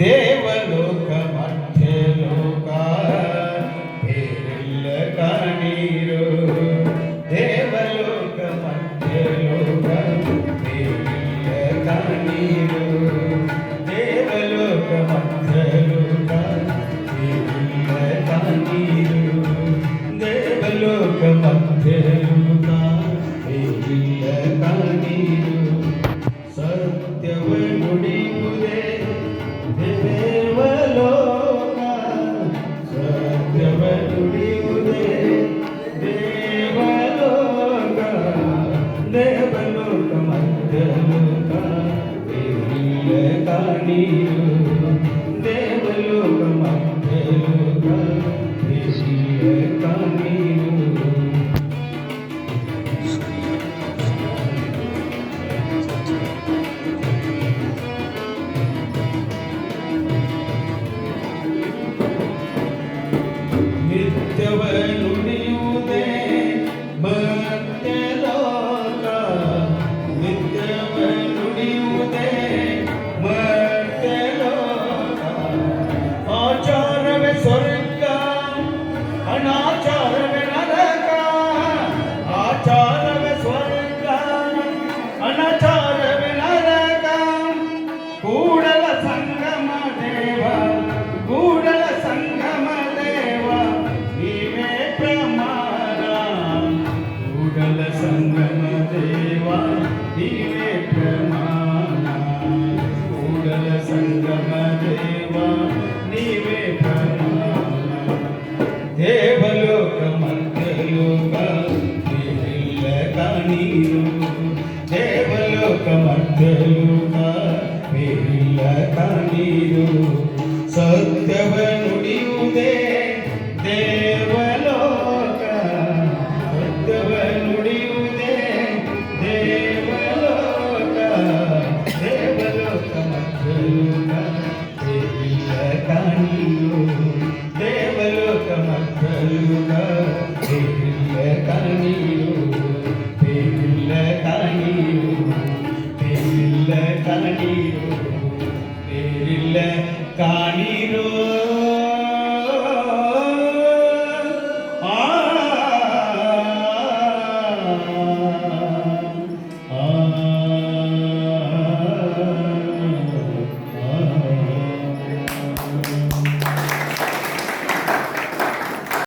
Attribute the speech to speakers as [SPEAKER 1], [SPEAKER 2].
[SPEAKER 1] దేవలోక మధ్యలోక పేరిల్ల కనీరు దేవలోక మధ్యలోక పేరిల్ల కనీరు దేవలోక మధ్యలోక పేరిల్ల కనీరు దేవలోక మధ్యలోక పేరిల్ల కనీరు കണിയോ దేవలోకమంతలుగా దేవలోకమంతలుగా കരുണ പേരില്ല കരണിയോ പേരില്ല കരണിയോ പേരില്ല കരണിയോ പേരില്ല കാണ